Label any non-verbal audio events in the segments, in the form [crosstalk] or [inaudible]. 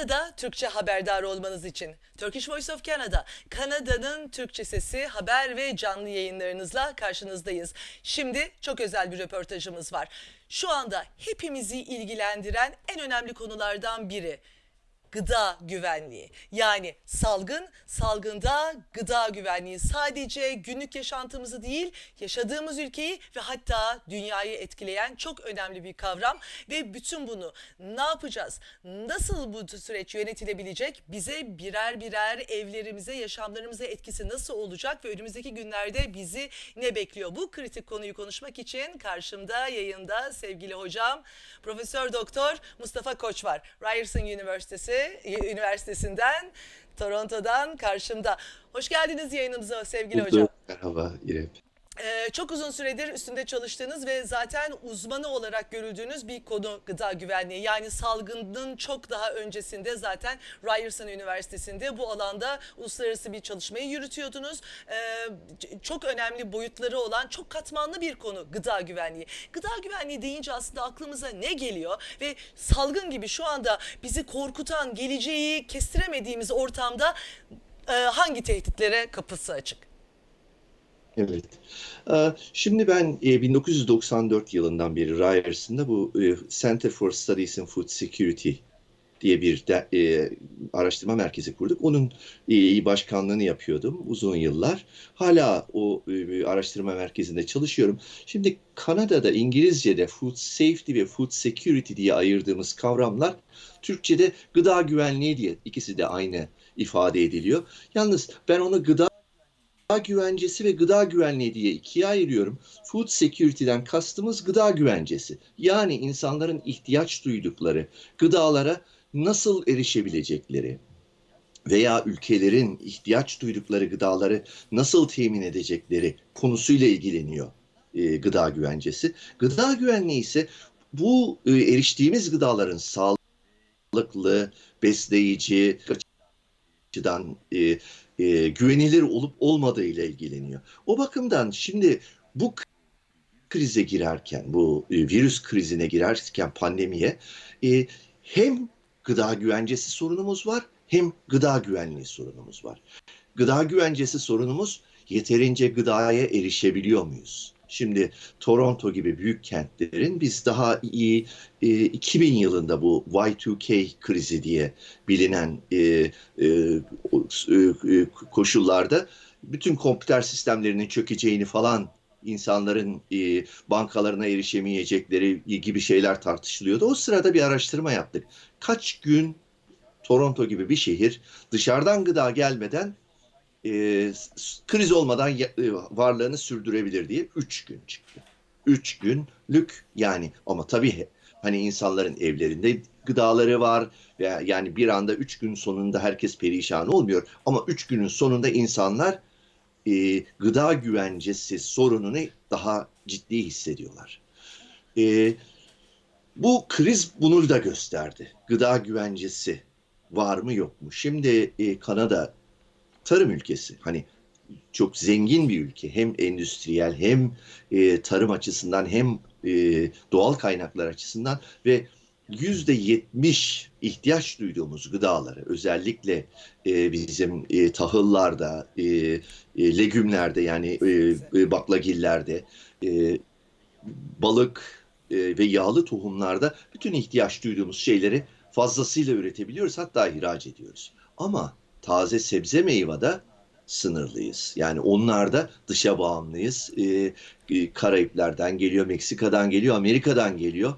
Kanada'da Türkçe haberdar olmanız için Turkish Voice of Canada, Kanada'nın Türkçe sesi haber ve canlı yayınlarınızla karşınızdayız. Şimdi çok özel bir röportajımız var. Şu anda hepimizi ilgilendiren en önemli konulardan biri gıda güvenliği. Yani salgın, salgında gıda güvenliği sadece günlük yaşantımızı değil, yaşadığımız ülkeyi ve hatta dünyayı etkileyen çok önemli bir kavram ve bütün bunu ne yapacağız? Nasıl bu süreç yönetilebilecek? Bize birer birer evlerimize, yaşamlarımıza etkisi nasıl olacak ve önümüzdeki günlerde bizi ne bekliyor? Bu kritik konuyu konuşmak için karşımda yayında sevgili hocam Profesör Doktor Mustafa Koç var. Ryerson Üniversitesi Üniversitesi'nden Toronto'dan karşımda. Hoş geldiniz yayınımıza sevgili hocam. Merhaba İrem. Ee, çok uzun süredir üstünde çalıştığınız ve zaten uzmanı olarak görüldüğünüz bir konu gıda güvenliği. Yani salgının çok daha öncesinde zaten Ryerson Üniversitesi'nde bu alanda uluslararası bir çalışmayı yürütüyordunuz. Ee, çok önemli boyutları olan çok katmanlı bir konu gıda güvenliği. Gıda güvenliği deyince aslında aklımıza ne geliyor ve salgın gibi şu anda bizi korkutan, geleceği kestiremediğimiz ortamda e, hangi tehditlere kapısı açık? Evet. Ee, Şimdi ben e, 1994 yılından beri Ryerson'da bu e, Center for Studies in Food Security diye bir de, e, araştırma merkezi kurduk. Onun e, başkanlığını yapıyordum uzun yıllar. Hala o e, araştırma merkezinde çalışıyorum. Şimdi Kanada'da İngilizce'de food safety ve food security diye ayırdığımız kavramlar Türkçe'de gıda güvenliği diye ikisi de aynı ifade ediliyor. Yalnız ben onu gıda güvencesi ve gıda güvenliği diye ikiye ayırıyorum. Food security'den kastımız gıda güvencesi. Yani insanların ihtiyaç duydukları gıdalara nasıl erişebilecekleri veya ülkelerin ihtiyaç duydukları gıdaları nasıl temin edecekleri konusuyla ilgileniyor e, gıda güvencesi. Gıda güvenliği ise bu e, eriştiğimiz gıdaların sağlıklı, besleyici açıdan e, e, güvenilir olup olmadığı ile ilgileniyor. O bakımdan şimdi bu krize girerken, bu e, virüs krizine girerken pandemiye e, hem gıda güvencesi sorunumuz var hem gıda güvenliği sorunumuz var. Gıda güvencesi sorunumuz yeterince gıdaya erişebiliyor muyuz? Şimdi Toronto gibi büyük kentlerin biz daha iyi e, 2000 yılında bu Y2K krizi diye bilinen e, e, o- e, koşullarda bütün kompüter sistemlerinin çökeceğini falan insanların e, bankalarına erişemeyecekleri gibi şeyler tartışılıyordu. O sırada bir araştırma yaptık. Kaç gün Toronto gibi bir şehir dışarıdan gıda gelmeden e, kriz olmadan e, varlığını sürdürebilir diye 3 gün çıktı. 3 günlük yani ama tabii hani insanların evlerinde gıdaları var veya yani bir anda 3 gün sonunda herkes perişan olmuyor ama 3 günün sonunda insanlar e, gıda güvencesi sorununu daha ciddi hissediyorlar. E, bu kriz bunu da gösterdi. Gıda güvencesi var mı yok mu? Şimdi e, Kanada tarım ülkesi. Hani çok zengin bir ülke. Hem endüstriyel hem e, tarım açısından hem e, doğal kaynaklar açısından ve yüzde yetmiş ihtiyaç duyduğumuz gıdaları özellikle e, bizim e, tahıllarda, e, e, legümlerde yani e, e, baklagillerde, e, balık e, ve yağlı tohumlarda bütün ihtiyaç duyduğumuz şeyleri fazlasıyla üretebiliyoruz hatta ihraç ediyoruz. Ama taze sebze meyvada sınırlıyız. Yani onlarda dışa bağımlıyız. E, e, Karayipler'den geliyor, Meksika'dan geliyor, Amerika'dan geliyor.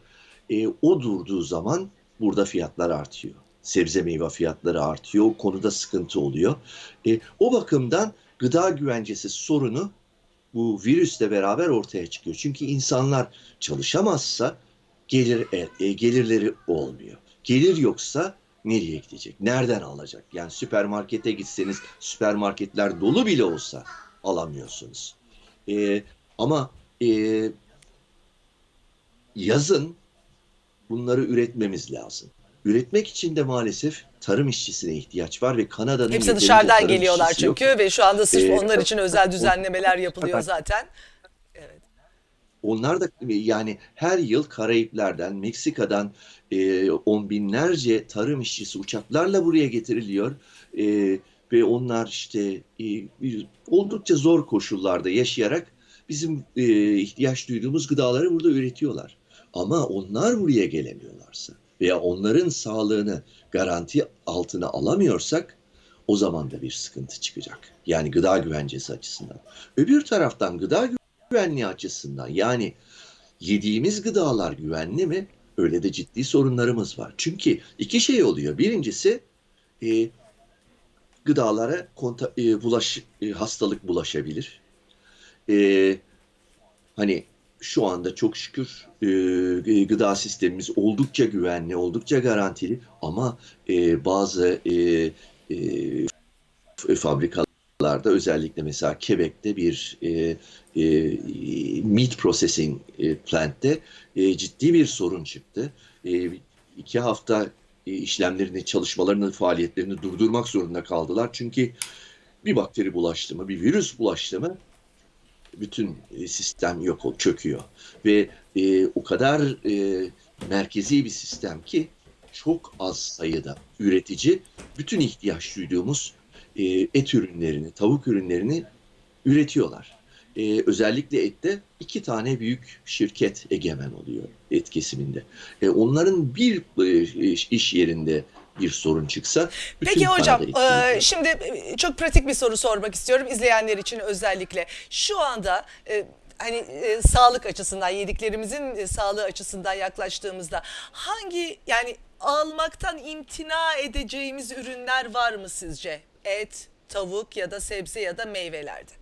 E, o durduğu zaman burada fiyatlar artıyor. Sebze meyve fiyatları artıyor. O konuda sıkıntı oluyor. E, o bakımdan gıda güvencesi sorunu bu virüsle beraber ortaya çıkıyor. Çünkü insanlar çalışamazsa gelir e, e, gelirleri olmuyor. Gelir yoksa nereye gidecek? Nereden alacak? Yani süpermarkete gitseniz süpermarketler dolu bile olsa alamıyorsunuz. E, ama e, yazın bunları üretmemiz lazım. Üretmek için de maalesef tarım işçisine ihtiyaç var ve Kanada'nın Hepsi dışarıdan geliyorlar işçisi yok. çünkü ve şu anda sırf Ee, onlar için [laughs] özel düzenlemeler yapılıyor zaten. Onlar da yani her yıl Karayipler'den, Meksika'dan e, on binlerce tarım işçisi uçaklarla buraya getiriliyor. E, ve onlar işte e, oldukça zor koşullarda yaşayarak bizim e, ihtiyaç duyduğumuz gıdaları burada üretiyorlar. Ama onlar buraya gelemiyorlarsa veya onların sağlığını garanti altına alamıyorsak o zaman da bir sıkıntı çıkacak. Yani gıda güvencesi açısından. Öbür taraftan gıda güvenliği açısından yani yediğimiz gıdalar güvenli mi? Öyle de ciddi sorunlarımız var. Çünkü iki şey oluyor. Birincisi e, gıdalara konta, e, bulaş, e, hastalık bulaşabilir. E, hani şu anda çok şükür e, gıda sistemimiz oldukça güvenli, oldukça garantili ama e, bazı e, e, f- fabrikalarda özellikle mesela Quebec'te bir e, e, meat processing e, plant'te e, ciddi bir sorun çıktı. E, iki hafta e, işlemlerini, çalışmalarını, faaliyetlerini durdurmak zorunda kaldılar. Çünkü bir bakteri bulaştı mı, bir virüs bulaştı mı bütün e, sistem yok ol, çöküyor. Ve e, o kadar e, merkezi bir sistem ki çok az sayıda üretici bütün ihtiyaç duyduğumuz e, et ürünlerini, tavuk ürünlerini üretiyorlar. E, özellikle ette iki tane büyük şirket egemen oluyor et kesiminde. E, onların bir e, iş yerinde bir sorun çıksa Peki hocam, e, şimdi e, çok pratik bir soru sormak istiyorum izleyenler için özellikle. Şu anda e, hani e, sağlık açısından, yediklerimizin e, sağlığı açısından yaklaştığımızda hangi yani almaktan imtina edeceğimiz ürünler var mı sizce? Et, tavuk ya da sebze ya da meyvelerde.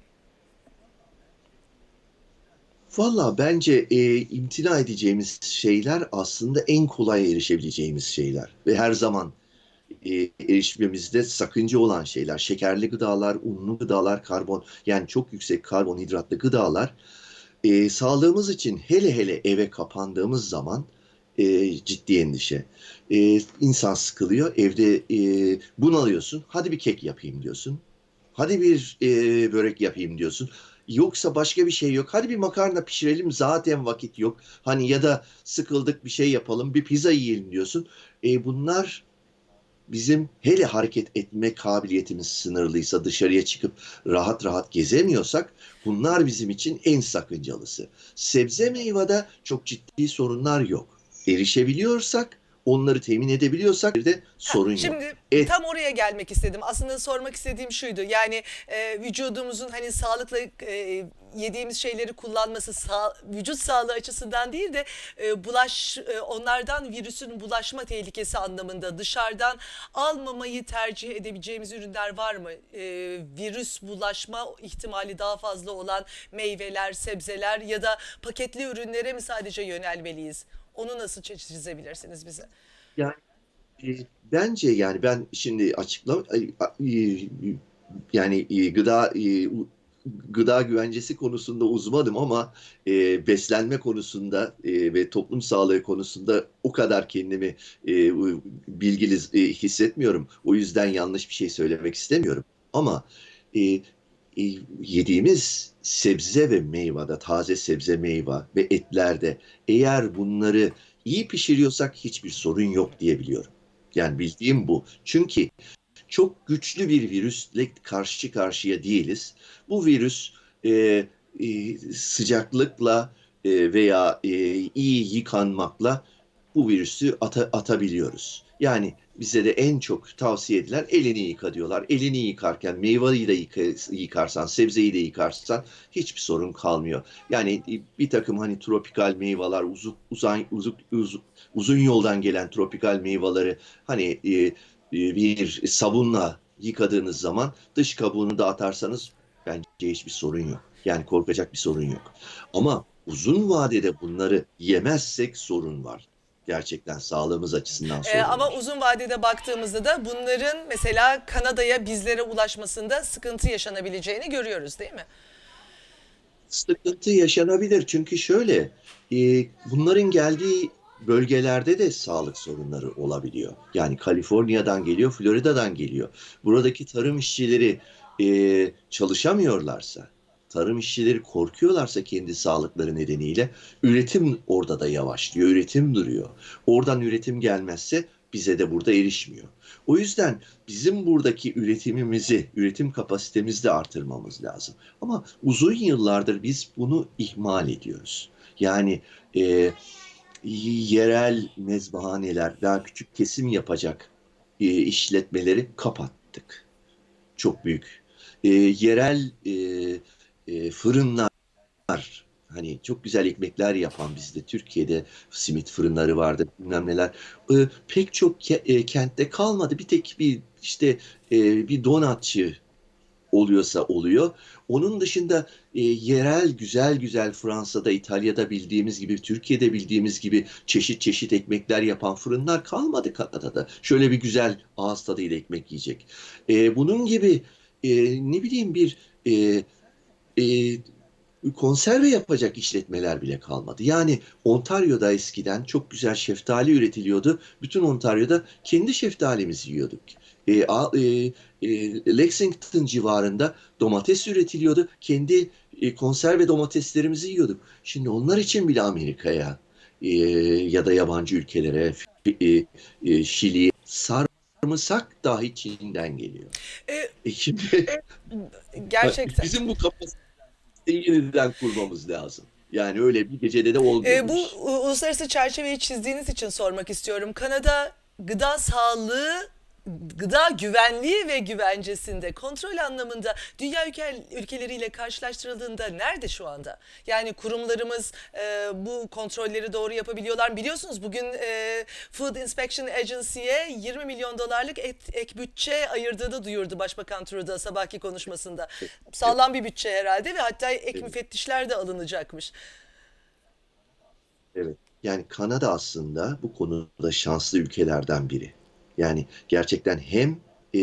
Valla bence e, imtina edeceğimiz şeyler aslında en kolay erişebileceğimiz şeyler ve her zaman e, erişmemizde sakınca olan şeyler. Şekerli gıdalar, unlu gıdalar, karbon yani çok yüksek karbonhidratlı gıdalar e, sağlığımız için hele hele eve kapandığımız zaman e, ciddi endişe. E, insan sıkılıyor, evde e, bunalıyorsun. Hadi bir kek yapayım diyorsun. Hadi bir e, börek yapayım diyorsun. Yoksa başka bir şey yok. Hadi bir makarna pişirelim zaten vakit yok. Hani ya da sıkıldık bir şey yapalım bir pizza yiyelim diyorsun. E, bunlar bizim hele hareket etme kabiliyetimiz sınırlıysa dışarıya çıkıp rahat rahat gezemiyorsak bunlar bizim için en sakıncalısı. Sebze meyvede çok ciddi sorunlar yok. Erişebiliyorsak onları temin edebiliyorsak bir de sorun yok. Şimdi Et. tam oraya gelmek istedim. Aslında sormak istediğim şuydu. Yani e, vücudumuzun hani sağlıkla e, yediğimiz şeyleri kullanması sağ, vücut sağlığı açısından değil de e, bulaş e, onlardan virüsün bulaşma tehlikesi anlamında dışarıdan almamayı tercih edebileceğimiz ürünler var mı? E, virüs bulaşma ihtimali daha fazla olan meyveler, sebzeler ya da paketli ürünlere mi sadece yönelmeliyiz? Onu nasıl çizebilirsiniz bize? Yani e, bence yani ben şimdi açıkla e, yani e, gıda e, u- gıda güvencesi konusunda uzmanım ama e, beslenme konusunda e, ve toplum sağlığı konusunda o kadar kendimi e, bilgili e, hissetmiyorum. O yüzden yanlış bir şey söylemek istemiyorum. Ama e, yediğimiz sebze ve meyvede, taze sebze meyve ve etlerde eğer bunları iyi pişiriyorsak hiçbir sorun yok diyebiliyorum. Yani bildiğim bu. Çünkü çok güçlü bir virüsle karşı karşıya değiliz. Bu virüs e, e, sıcaklıkla e, veya e, iyi yıkanmakla bu virüsü ata- atabiliyoruz. Yani bize de en çok tavsiye edilen elini yıka diyorlar. Elini yıkarken meyveyi de yıka- yıkarsan, sebzeyi de yıkarsan hiçbir sorun kalmıyor. Yani bir takım hani tropikal meyveler, uzun, uzun, uzun, uzun yoldan gelen tropikal meyveleri hani e, e, bir sabunla yıkadığınız zaman dış kabuğunu da atarsanız bence hiçbir sorun yok. Yani korkacak bir sorun yok. Ama uzun vadede bunları yemezsek sorun var. Gerçekten sağlığımız açısından sorun Ee, ama uzun vadede baktığımızda da bunların mesela Kanada'ya bizlere ulaşmasında sıkıntı yaşanabileceğini görüyoruz değil mi? Sıkıntı yaşanabilir çünkü şöyle e, bunların geldiği bölgelerde de sağlık sorunları olabiliyor. Yani Kaliforniya'dan geliyor, Florida'dan geliyor. Buradaki tarım işçileri e, çalışamıyorlarsa tarım işçileri korkuyorlarsa kendi sağlıkları nedeniyle üretim orada da yavaşlıyor, üretim duruyor. Oradan üretim gelmezse bize de burada erişmiyor. O yüzden bizim buradaki üretimimizi, üretim kapasitemizi de artırmamız lazım. Ama uzun yıllardır biz bunu ihmal ediyoruz. Yani e, yerel mezbahaneler, daha küçük kesim yapacak e, işletmeleri kapattık. Çok büyük. E, yerel e, e, fırınlar, hani çok güzel ekmekler yapan bizde Türkiye'de simit fırınları vardı, bilmem neler. E, pek çok ke- e, kentte kalmadı. Bir tek bir işte e, bir donatçı oluyorsa oluyor. Onun dışında e, yerel güzel güzel Fransa'da, İtalya'da bildiğimiz gibi, Türkiye'de bildiğimiz gibi çeşit çeşit ekmekler yapan fırınlar kalmadı Kanada'da. Şöyle bir güzel ağız tadıyla ekmek yiyecek. E, bunun gibi e, ne bileyim bir e, e, konserve yapacak işletmeler bile kalmadı. Yani Ontario'da eskiden çok güzel şeftali üretiliyordu. Bütün Ontario'da kendi şeftalimizi yiyorduk. E, e, e, Lexington civarında domates üretiliyordu. Kendi e, konserve domateslerimizi yiyorduk. Şimdi onlar için bile Amerika'ya e, ya da yabancı ülkelere, e, e, Şili'ye sarımsak dahi Çin'den geliyor. E, E şimdi gerçekten. bizim bu kapasiteyi yeniden kurmamız lazım. Yani öyle bir gecede de olmuyor. E, bu uluslararası çerçeveyi çizdiğiniz için sormak istiyorum. Kanada gıda sağlığı, gıda güvenliği ve güvencesinde kontrol anlamında dünya ülke, ülkeleriyle karşılaştırıldığında nerede şu anda? Yani kurumlarımız e, bu kontrolleri doğru yapabiliyorlar. Biliyorsunuz bugün e, Food Inspection Agency'ye 20 milyon dolarlık et, ek bütçe ayırdığını duyurdu Başbakan Trudeau sabahki konuşmasında. Sağlam bir bütçe herhalde ve hatta ek Evet. müfettişler de alınacakmış. Evet. Yani Kanada aslında bu konuda şanslı ülkelerden biri. Yani gerçekten hem e,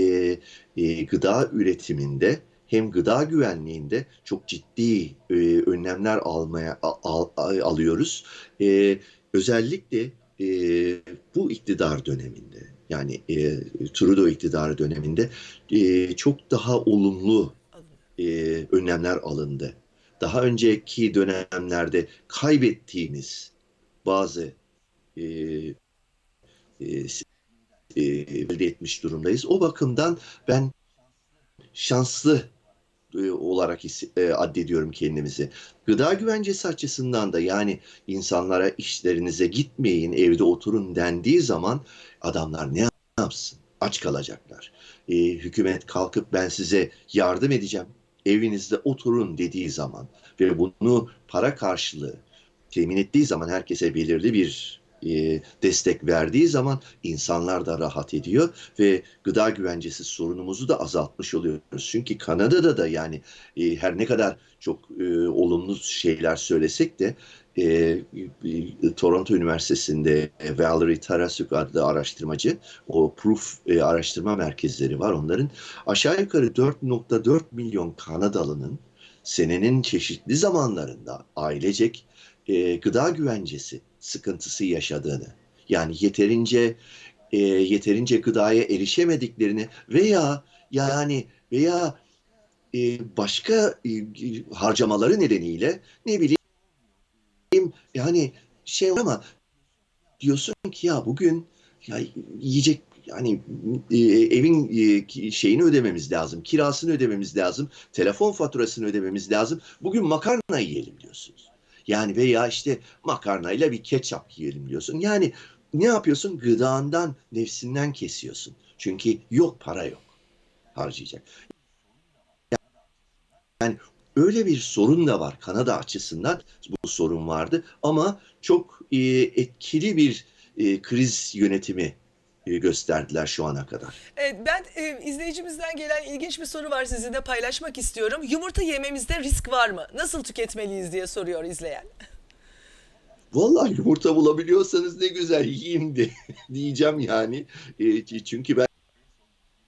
e, gıda üretiminde hem gıda güvenliğinde çok ciddi e, önlemler almaya al- al- alıyoruz. E, özellikle e, bu iktidar döneminde yani e, Trudeau iktidarı döneminde e, çok daha olumlu e, önlemler alındı. Daha önceki dönemlerde kaybettiğimiz bazı e, e, e, elde etmiş durumdayız. O bakımdan ben şanslı e, olarak e, addediyorum kendimizi. Gıda güvencesi açısından da yani insanlara işlerinize gitmeyin, evde oturun dendiği zaman adamlar ne yapsın? Aç kalacaklar. E, hükümet kalkıp ben size yardım edeceğim, evinizde oturun dediği zaman ve bunu para karşılığı temin ettiği zaman herkese belirli bir e, destek verdiği zaman insanlar da rahat ediyor ve gıda güvencesi sorunumuzu da azaltmış oluyoruz. Çünkü Kanada'da da yani e, her ne kadar çok e, olumlu şeyler söylesek de Toronto Üniversitesi'nde Valerie Tarasuk adlı araştırmacı o Proof araştırma merkezleri var onların aşağı yukarı 4.4 milyon Kanadalı'nın senenin çeşitli zamanlarında ailecek gıda güvencesi sıkıntısı yaşadığını yani yeterince e, yeterince gıdaya erişemediklerini veya yani veya e, başka e, harcamaları nedeniyle ne bileyim yani şey ama diyorsun ki ya bugün ya yiyecek yani e, evin e, şeyini ödememiz lazım, kirasını ödememiz lazım, telefon faturasını ödememiz lazım. Bugün makarna yiyelim diyorsunuz. Yani veya işte makarnayla bir ketçap yiyelim diyorsun. Yani ne yapıyorsun? Gıdandan, nefsinden kesiyorsun. Çünkü yok para yok harcayacak. Yani öyle bir sorun da var Kanada açısından bu sorun vardı ama çok e, etkili bir e, kriz yönetimi gösterdiler şu ana kadar. Evet, ben e, izleyicimizden gelen ilginç bir soru var sizinle paylaşmak istiyorum. Yumurta yememizde risk var mı? Nasıl tüketmeliyiz diye soruyor izleyen. Vallahi yumurta bulabiliyorsanız ne güzel yiyeyim de [laughs] diyeceğim yani. E, çünkü ben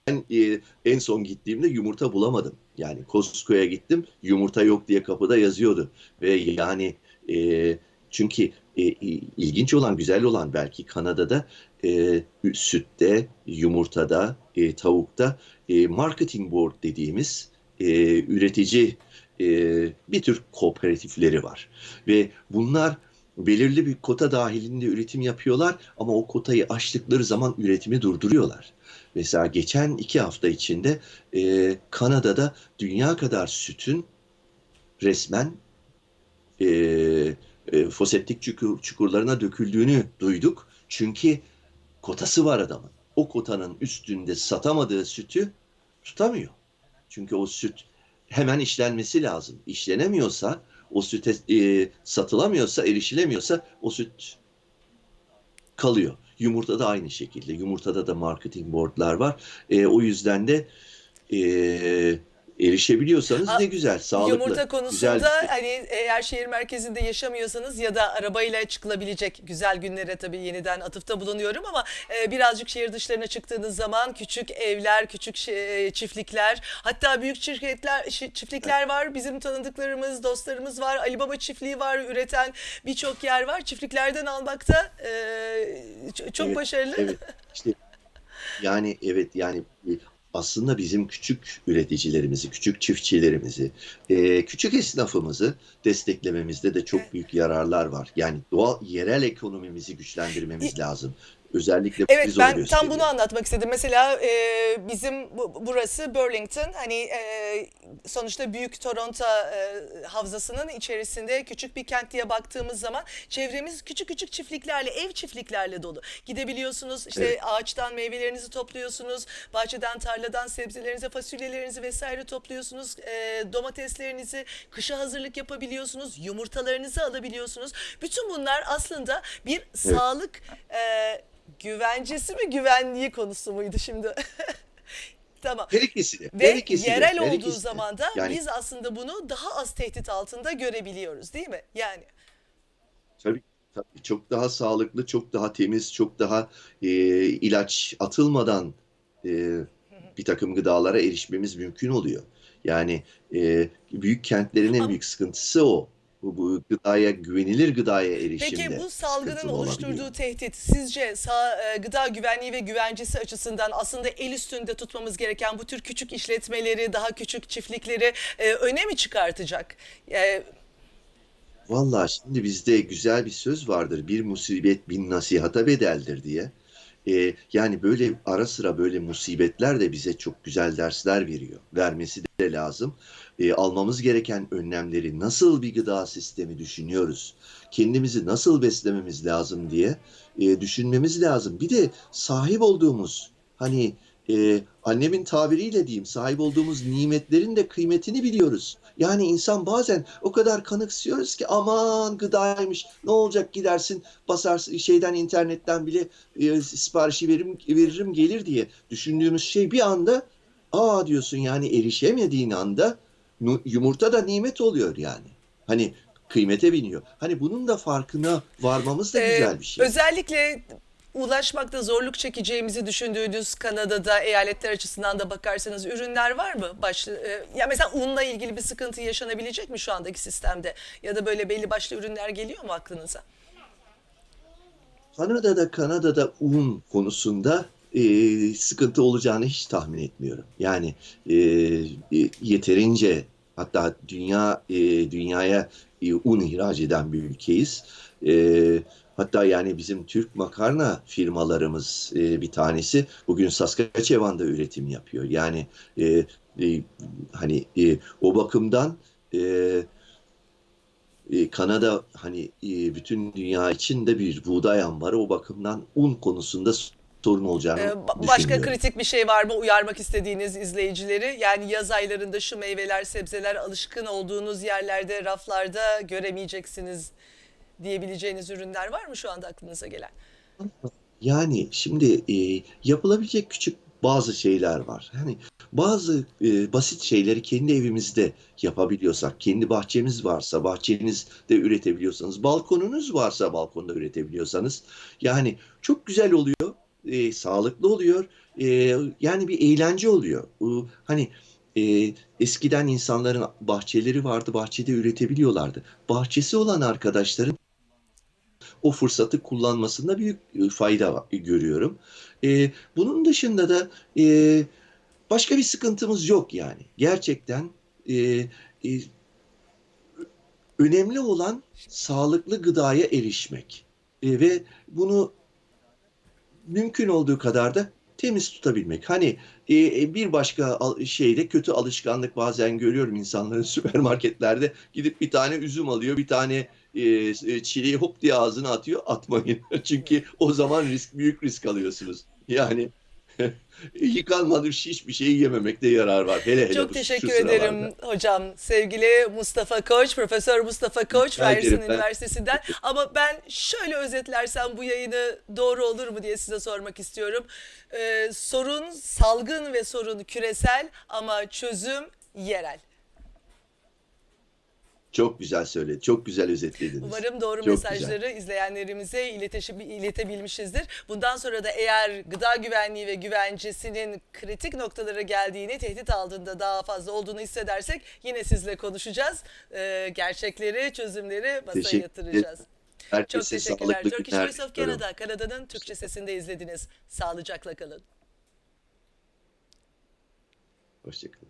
ben e, en son gittiğimde yumurta bulamadım. Yani Costco'ya gittim yumurta yok diye kapıda yazıyordu. Ve yani e, çünkü e, ilginç olan güzel olan belki Kanada'da e, sütte, yumurtada, e, tavukta e, marketing board dediğimiz e, üretici e, bir tür kooperatifleri var. Ve bunlar belirli bir kota dahilinde üretim yapıyorlar ama o kotayı aştıkları zaman üretimi durduruyorlar. Mesela geçen iki hafta içinde e, Kanada'da dünya kadar sütün resmen e, e, foseptik çukur, çukurlarına döküldüğünü duyduk. Çünkü kotası var adamın. O kotanın üstünde satamadığı sütü tutamıyor. Çünkü o süt hemen işlenmesi lazım. İşlenemiyorsa, o süte e, satılamıyorsa, erişilemiyorsa o süt kalıyor. Yumurtada aynı şekilde. Yumurtada da marketing boardlar var. E, o yüzden de e, erişebiliyorsanız ne güzel, sağlıklı. Yumurta konusunda güzel. hani eğer şehir merkezinde yaşamıyorsanız ya da arabayla çıkılabilecek güzel günlere tabii yeniden atıfta bulunuyorum ama e, birazcık şehir dışlarına çıktığınız zaman küçük evler, küçük e, çiftlikler, hatta büyük şirketler, şi- çiftlikler var. Bizim tanıdıklarımız, dostlarımız var. Ali Baba çiftliği var, üreten birçok yer var. Çiftliklerden almakta e, çok Evet, başarılı. Evet. İşte yani evet yani e, aslında bizim küçük üreticilerimizi, küçük çiftçilerimizi, e, küçük esnafımızı desteklememizde de çok büyük yararlar var. Yani doğal yerel ekonomimizi güçlendirmemiz lazım. Özellikle Evet ben tam bunu anlatmak istedim. Mesela e, bizim bu- burası Burlington hani e, sonuçta büyük Toronto e, havzasının içerisinde küçük bir kent diye baktığımız zaman çevremiz küçük küçük çiftliklerle ev çiftliklerle dolu. Gidebiliyorsunuz işte Evet. ağaçtan meyvelerinizi topluyorsunuz. Bahçeden tarladan sebzelerinizi fasulyelerinizi vesaire topluyorsunuz. E, domateslerinizi kışa hazırlık yapabiliyorsunuz. Yumurtalarınızı alabiliyorsunuz. Bütün bunlar aslında bir sağlık e, güvencesi mi güvenliği konusu muydu şimdi? [laughs] tamam. Her ikisi de. Ve her ikisi de, yerel her olduğu ikisi de. zaman da Yani biz aslında bunu daha az tehdit altında görebiliyoruz değil mi? Yani Tabii, tabii çok daha sağlıklı, çok daha temiz, çok daha e, ilaç atılmadan e, bir takım gıdalara erişmemiz mümkün oluyor. Yani e, büyük kentlerin en büyük sıkıntısı o. Bu, bu gıdaya güvenilir gıdaya erişimde Peki bu salgının oluşturduğu olabiliyor. tehdit sizce sağ, e, gıda güvenliği ve güvencesi açısından aslında el üstünde tutmamız gereken bu tür küçük işletmeleri, daha küçük çiftlikleri e, öne mi çıkartacak? E, Vallahi şimdi bizde güzel bir söz vardır. Bir musibet bin nasihata bedeldir diye. Ee, yani böyle ara sıra böyle musibetler de bize çok güzel dersler veriyor. Vermesi de lazım. Ee, almamız gereken önlemleri nasıl bir gıda sistemi düşünüyoruz? Kendimizi nasıl beslememiz lazım diye e, düşünmemiz lazım. Bir de sahip olduğumuz hani e, annemin tabiriyle diyeyim sahip olduğumuz nimetlerin de kıymetini biliyoruz. Yani insan bazen o kadar kanıksıyoruz ki aman gıdaymış ne olacak gidersin basarsın şeyden internetten bile e, siparişi veririm, veririm gelir diye düşündüğümüz şey bir anda aa diyorsun yani erişemediğin anda yumurta da nimet oluyor yani. Hani kıymete biniyor. Hani bunun da farkına varmamız da Ee, güzel bir şey. Özellikle ulaşmakta zorluk çekeceğimizi düşündüğünüz Kanada'da eyaletler açısından da bakarsanız ürünler var mı? Başlı, e, ya mesela unla ilgili bir sıkıntı yaşanabilecek mi şu andaki sistemde? Ya da böyle belli başlı ürünler geliyor mu aklınıza? Kanada'da Kanada'da un konusunda e, sıkıntı olacağını hiç tahmin etmiyorum. Yani e, e, yeterince hatta dünya e, dünyaya e, un ihraç eden bir ülkeyiz. E, hatta yani bizim Türk makarna firmalarımız e, bir tanesi bugün Saskatchewan'da üretim yapıyor. Yani e, e, hani e, o bakımdan e, e, Kanada hani bütün dünya için de bir buğday ambarı o bakımdan un konusunda sorun olacağını Ee, ba- başka kritik bir şey var mı uyarmak istediğiniz izleyicileri? Yani yaz aylarında şu meyveler, sebzeler alışkın olduğunuz yerlerde, raflarda göremeyeceksiniz diyebileceğiniz ürünler var mı şu anda aklınıza gelen? Yani şimdi e, yapılabilecek küçük bazı şeyler var. Hani bazı e, basit şeyleri kendi evimizde yapabiliyorsak, kendi bahçemiz varsa bahçenizde üretebiliyorsanız, balkonunuz varsa balkonda üretebiliyorsanız, yani çok güzel oluyor, e, sağlıklı oluyor, e, yani bir eğlence oluyor. E, hani e, eskiden insanların bahçeleri vardı, bahçede üretebiliyorlardı. Bahçesi olan arkadaşların o fırsatı kullanmasında büyük e, fayda va- görüyorum. E, bunun dışında da e, başka bir sıkıntımız yok yani. Gerçekten e, e, önemli olan sağlıklı gıdaya erişmek E, ve bunu mümkün olduğu kadar da temiz tutabilmek. Hani e, bir başka şeyde kötü alışkanlık bazen görüyorum insanların [laughs] süpermarketlerde gidip bir tane üzüm alıyor, bir tane e, e, çileği hop diye ağzına atıyor. Atmayın. [laughs] Çünkü o zaman risk büyük risk alıyorsunuz. Yani [laughs] yıkanmamış hiçbir şeyi yememekte yarar var. Hele hele Çok bu- teşekkür ederim hocam. Sevgili Mustafa Koç, Profesör Mustafa Koç, Ben- Üniversitesi'nden. Ama ben şöyle özetlersem bu yayını doğru olur mu diye size sormak istiyorum. Ee, sorun salgın ve sorun küresel ama çözüm yerel. Çok güzel söyledi. Çok güzel özetlediniz. Umarım doğru Çok mesajları izleyenlerimize ileteşi- iletebilmişizdir. Bundan sonra da eğer gıda güvenliği ve güvencesinin kritik noktalara geldiğini, tehdit altında daha fazla olduğunu hissedersek yine sizle konuşacağız. Ee, gerçekleri, çözümleri masaya Teşekkür yatıracağız. Çok Herkese teşekkürler. sağlıklı Turkish Voice of. Canada, Kanada'nın Türkçe sesinde izlediniz. Sağlıcakla kalın. Hoşçakalın.